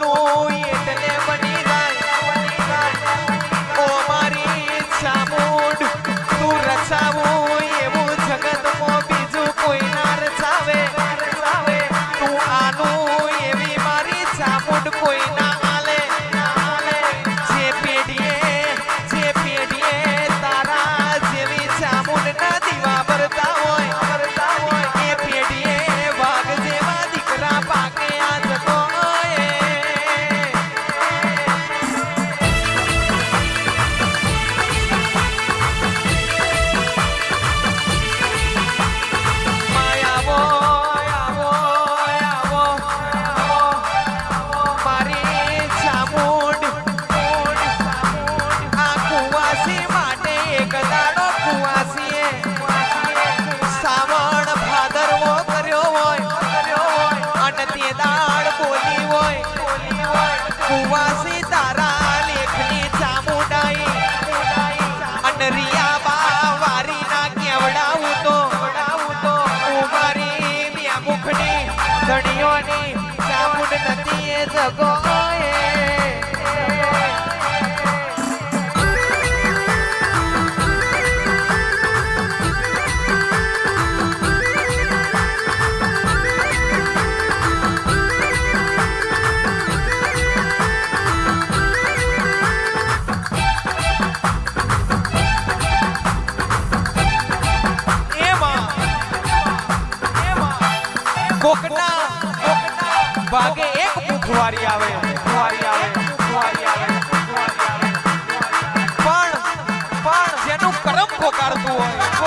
বলো કુવાસી તારા લેખની ચામુંડાઈ અનરિયા બા વારી ના કેવડાવું તો ઉમારી બે મુખની ધણીઓની ચામુંડ નથી એ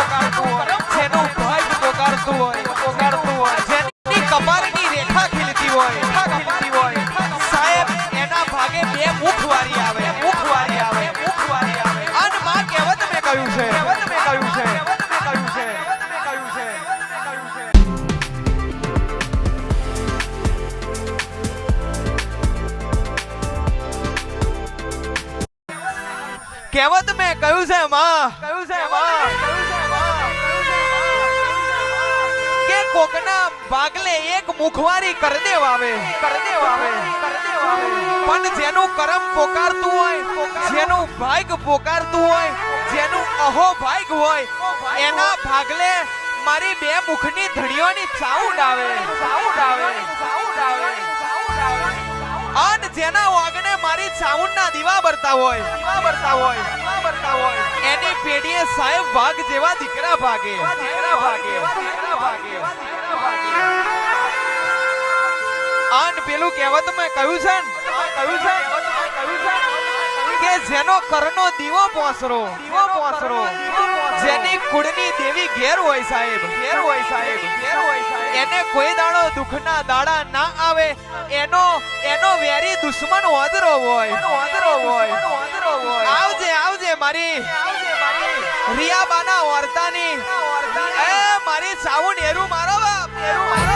Come on. મુખવારી કર દેવ આવે. કર દેવ આવે. પણ જેનું કરમ પોકારતું હોય, જેનું ભાગ પોકારતું હોય, જેનું અહો ભાગ હોય, એના ભાગલે મારી બે મુખની ધણીઓની ચાઉડ આવે. ચાઉડ આવે. ચાઉડ આવે. અન જેના વાગણે મારી ચાઉંડના દીવા બરતા હોય. દીવા બરતા હોય. દીવા બરતા હોય. એની પેઢીએ સાહેબ વાઘ જેવા દીકરા ભાગે. દીકરા ભાગે. દીકરા ભાગે. અન પેલું કહેવત મેં કહ્યું છે કહ્યું છે કહ્યું છે કે જેનો કરનો દીવો પોસરો દીવો પોસરો. જેની કુળની દેવી ઘેર હોય સાહેબ, ઘેર હોય સાહેબ. ઘેર હોય સાહેબ એને કોઈ દાડો દુઃખના દાડા ના આવે, એનો એનો વેરી દુશ્મન ઓદરો હોય. ઓદરો હોય આવજે આવજે મારી રિયાબાના વર્તાની એ મારી સાઉન્ડ એરું મારો બાપ. એરું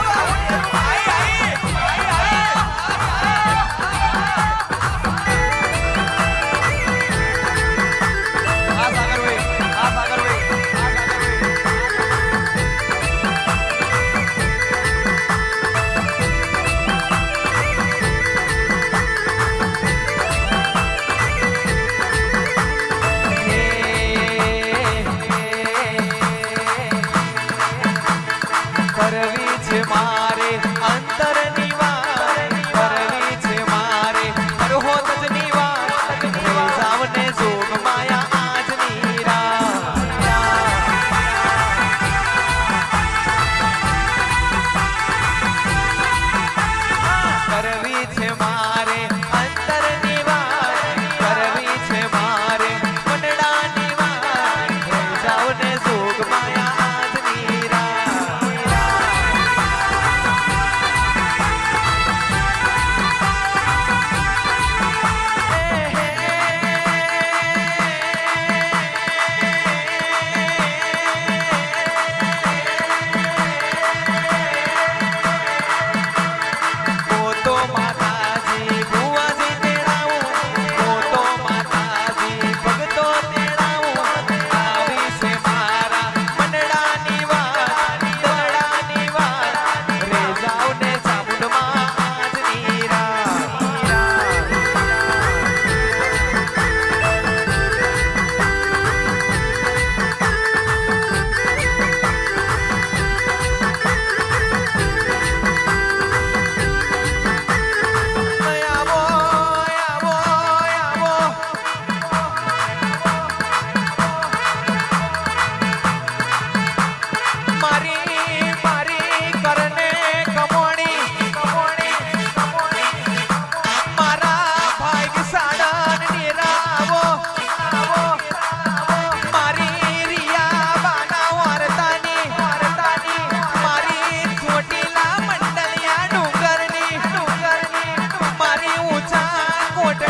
അങ്ങോട്ട്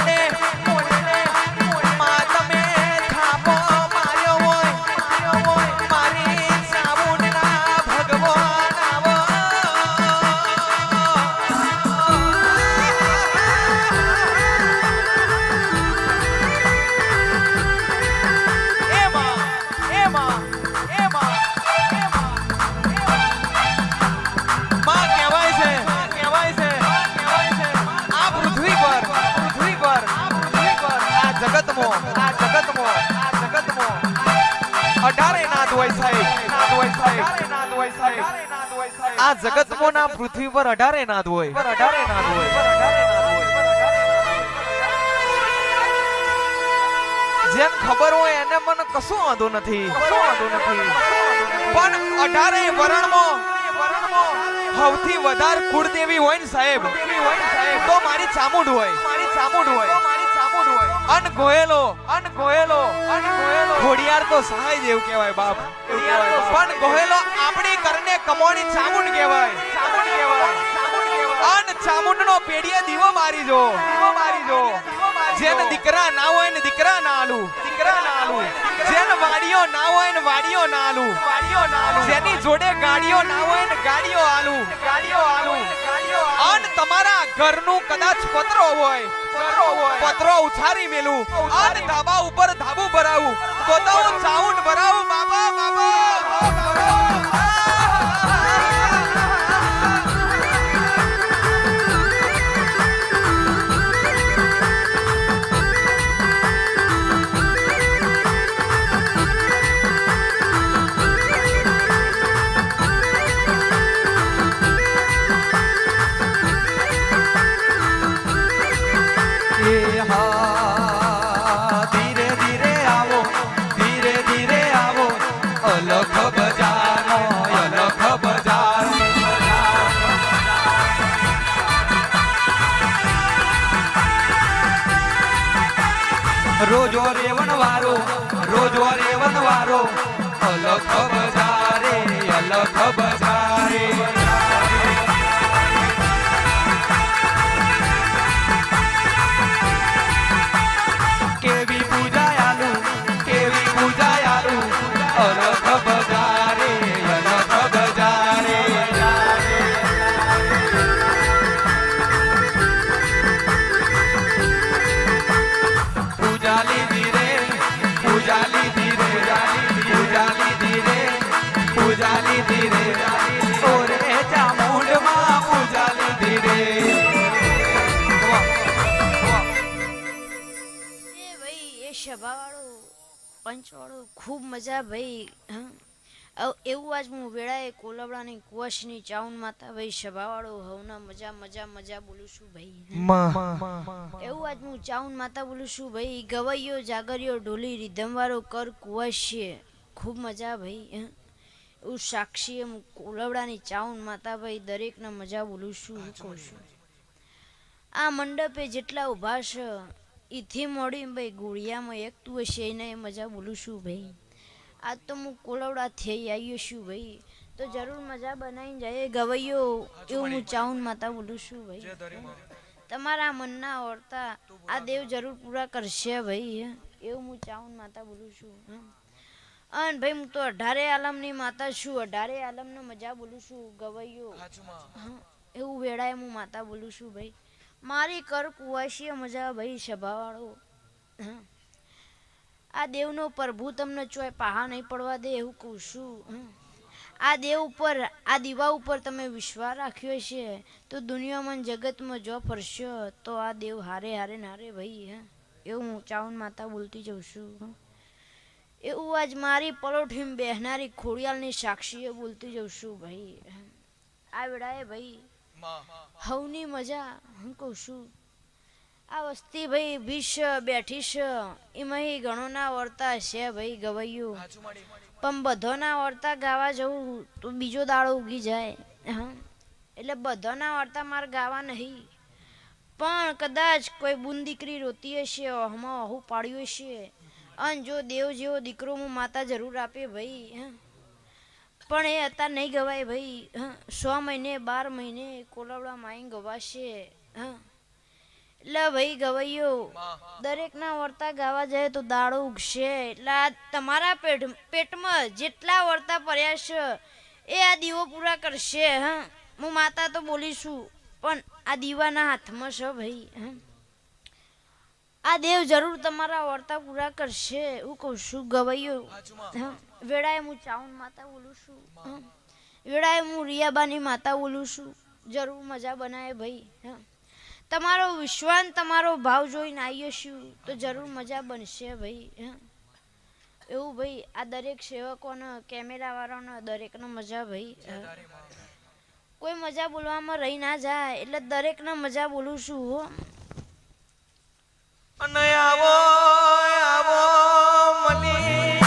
આ જગત ના પૃથ્વી પર અઢારે નાદ હોય? અઢારે નાદ હોય. જેમ ખબર હોય એને મને કશું વાંધો નથી. વાંધો નથી. પણ અઢારે વરણમાં સૌથી વધારે કુળદેવી હોય ને સાહેબ. તો મારી ચામુંડ હોય. મારી ચામુંડ હોય. મારી ચામુંડ હોય. અન ગોયેલો અન ગોયેલો. અન ગોયેલો. ઘોડિયાર તો સહાય જેવું કહેવાય બાપ. પણ આપણી કરને કમોણી ચામુંડ કહેવાય. ચામુંડ કહેવાય. અન ચામુંડ નો પેડીએ દીવો મારી જો દીવો મારી જો જેને દીકરા ના હોય ને દીકરા ના આલુ. દીકરા ના આલુ. જેને વાડીઓ ના હોય ને વાડીઓ ના આલુ. વાડીઓ ના આલુ. જેની જોડે ગાડીઓ ના હોય ને ગાડીઓ આલુ. ગાડીઓ આલુ. અન તમારા ઘરનું કદાચ પત્રો હોય. પત્રો હોય. પત્રો ઉછારી મેલું. અન ધાબા ઉપર ધાબુ ભરાવું. તો તો સાઉન્ડ ભરાવું. બાબા બાબા એ 어느 ખૂબ મજા ભાઈ હં? એવું આજ હું વેળાએ કોલવડાની કુવાશની ચાઉન માતા ભાઈ સભાવાળો હવના મજા મજા મજા બોલું છું ભાઈ એવું આજ હું ચાઉન માતા બોલું છું ભાઈ ગવૈયો જાગરિયો ઢોલી રીધમવાળો કર કુવાશીએ. ખૂબ મજા ભાઈ હં. એવું સાક્ષી એમ કોલવડાની ચાઉન માતા ભાઈ દરેકને મજા બોલું છું કહું છું. આ મંડપે જેટલા ઊભા છે ઈથી મોડી ભાઈ ગોળિયામાં એક તું હશે એને મજા બોલું છું ભાઈ. આજ તો હું કોલવડા થઈ આવ્યો છું ભાઈ. તો જરૂર મજા બનાવીને જાય ગવૈયો એવું હું ચાઉન માતા બોલું છું ભાઈ. તમારા મનના ઓરતા આ દેવ જરૂર પૂરા કરશે ભાઈ. એવું હું ચાઉન માતા બોલું છું. અન ભાઈ હું તો અઢારે આલમની માતા છું. અઢારે આલમનો મજા બોલું છું ગવૈયો. એવું વેળાએ હું માતા બોલું છું ભાઈ. મારી કર કુવાશીએ મજા ભાઈ સભાવાળો. હં. આ દેવનો પ્રભુ તમને ચોય પાહા નહીં પડવા દે એવું કહું છું. આ દેવ ઉપર આ દીવા ઉપર તમે વિશ્વાસ રાખ્યો છે તો દુનિયામાં જગતમાં જો ફરશો તો આ દેવ હારે હારે નારે ભાઈ હં. એવું હું ચાવન માતા બોલતી જઉં છું હં. એવું આજ મારી પલોઠીમ બેહનારી ખોડિયાલની સાક્ષીએ બોલતી જઉં છું ભાઈ. આ વેળાએ ભાઈ હવની મજા હું કહું છું આ વસ્તી ભાઈ ભીશ બેઠીશ એમાં ઘણો ના વર્તા છે ભાઈ ગવાયું. પણ બધોના વર્તા ગાવા જવું તો બીજો દાડો ઉગી જાય. હા. એટલે બધોના વર્તા મારે ગાવા નહીં. પણ કદાચ કોઈ બુન દીકરી રોતી હશે હમાં અહુ પાડ્યું હશે. અને જો દેવ જેવો દીકરો હું માતા જરૂર આપે ભાઈ હા. પણ એ અત્યારે નહીં ગવાય ભાઈ હા. સો મહિને બાર મહિને કોલવડા માઈ ગવાશે હા. એટલે ભાઈ ગવૈયો દરેકના વર્તા ગાવા જાય તો દાડો ઉગશે. એટલે તમારા પેટ પેટમાં જેટલા વર્તા પડ્યા છે એ આ દીવો પૂરા કરશે હા. હું માતા તો બોલીશું પણ આ દીવાના હાથમાં છે ભાઈ હા. આ દેવ જરૂર તમારા વર્તા પૂરા કરશે હું કહું છું ગવૈયો વેળાએ હું ચાઉન માતા બોલું છું વેળાએ હું રિયાબાની માતા બોલું છું જરૂર મજા બનાવે ભાઈ હા. તમારો વિશ્વાન, તમારો ભાવ જોઈને આવ્યો છું તો જરૂર મજા બનશે ભાઈ એવું ભાઈ, આ દરેક સેવકોનો, કેમેરાવાળાનો, દરેકનો મજા ભાઈ કોઈ મજા બોલવામાં રહી ના જાય, એટલે દરેકને મજા બોલું છું, હો. અને આવો આવો મની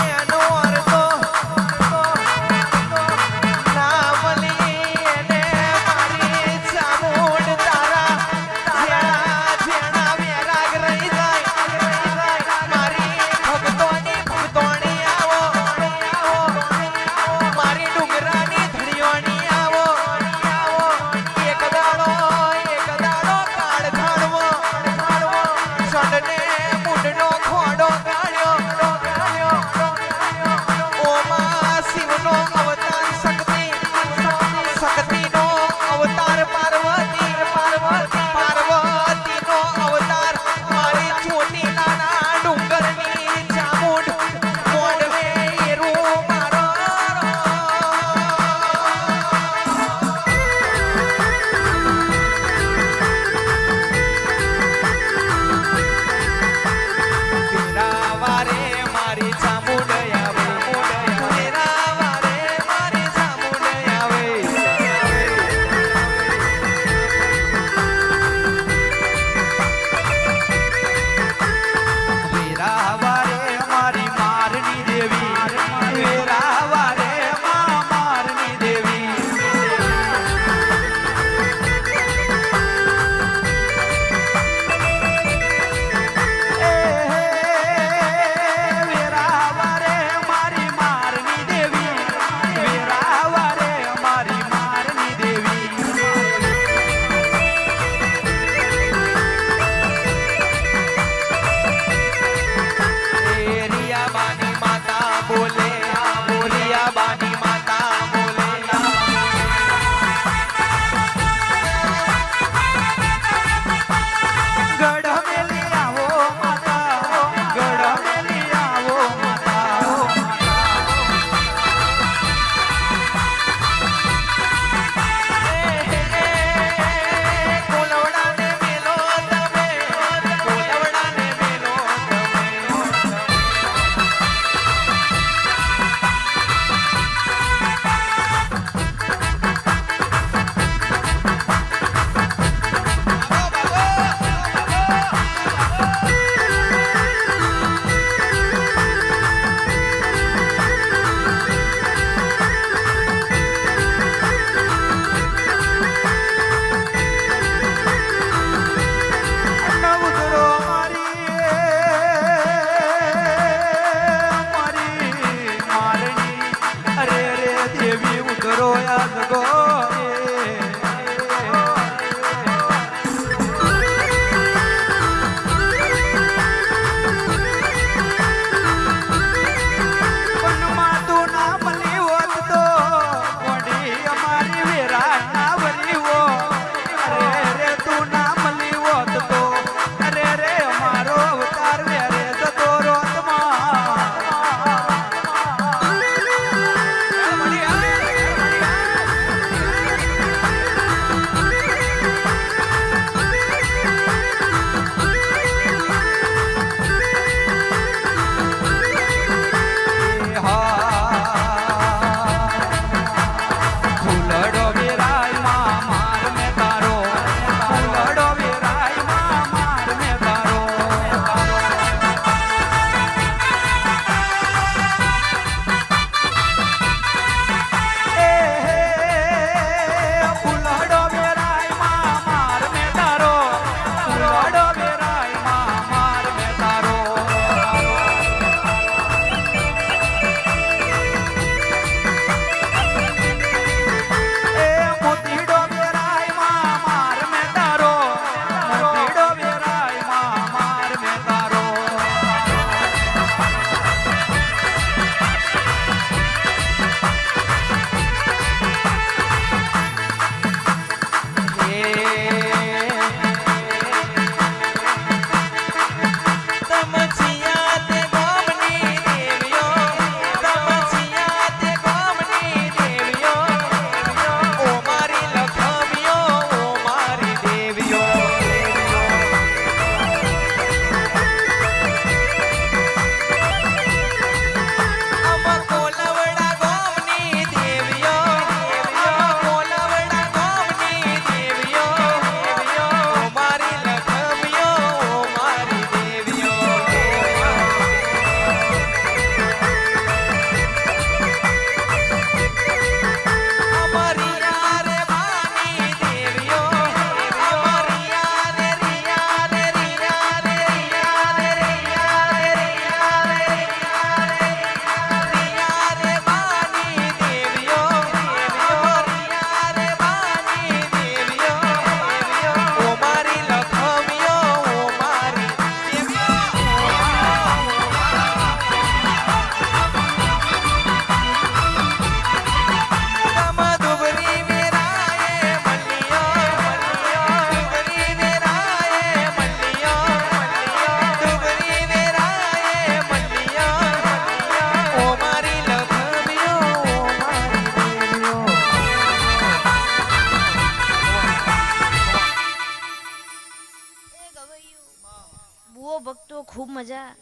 મજા.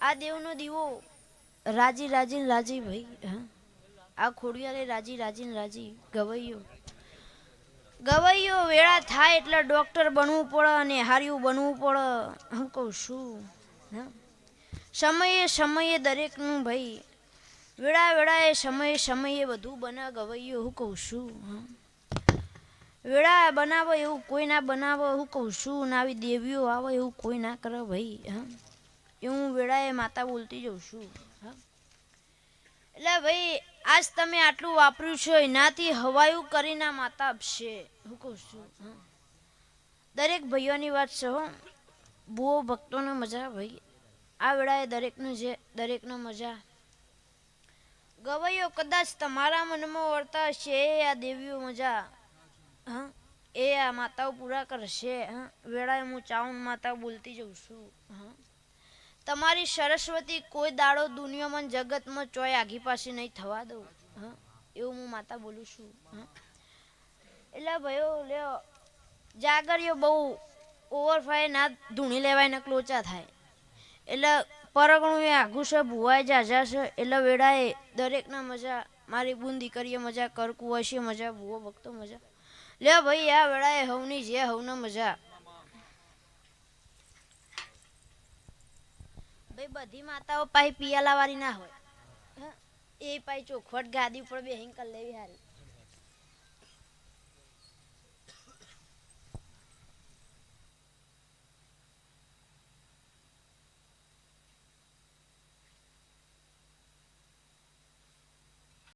આ દેવનો દીવો રાજી રાજી રાજી ભાઈ આ ખોડિયારે રાજી રાજી રાજી ગવૈયો. ગવૈયો, વેળા થાય એટલે ડોક્ટર બનવું પડે અને હાર્યું બનવું પડે. હું કહું હા. સમયે સમયે દરેકનું ભાઈ. વેળા, વેળાએ સમયે સમયે બધું બના ગવૈયો. હું કહું છું વેળા બનાવો એવું કોઈ ના બનાવો. હું કહું છું ને આવી દેવીઓ આવે એવું કોઈ ના કરે ભાઈ. હા. એ હું વેળાએ માતા બોલતી જઉં છું. એટલે ભાઈ, આજ તમે આટલું વાપર્યું છે, એનાથી હવાયું કરીને માતા આપશે. હું કહું છું દરેક ભાઈઓની વાત છે, હો. બહુ ભક્તોને મજા, ભાઈ. આ વેળાએ દરેકને જે, દરેકને મજા. ગવૈયો કદાચ તમારા મનમાં વર્તા હશે, એ આ દેવીઓ મજા. હા. એ આ માતાઓ પૂરા કરશે, હા. વેળાએ હું ચાઉન માતા બોલતી જઉં છું, હા. તમારી સરસ્વતી કોઈ દાડો દુનિયામાં જગતમાં ચોય આઘી પાસે નહીં થવા દઉં. હા? એવું હું માતા બોલું છું. એટલે ભાઈઓ લ્યો જાગરીઓ બહુ ઓવરફાય ના ધૂણી લેવાય ને ક્લોચા થાય. એટલે પરગણું એ આઘું છે ભુવાય જાજા છે, એટલે વેળાએ દરેકના મજા, મારી બુંદી કરીએ મજા કરકું હશે મજા, ભૂવો ભક્તો મજા. લે ભાઈ, આ વેળાએ હવની જે હવને મજા. ભાઈ, બધી માતાઓ પાઈ પિયાલા વાળી ના હોય. એ પાઈ ચોખવટ ગાદી ઉપર બેહીન કરી લેવી હારી.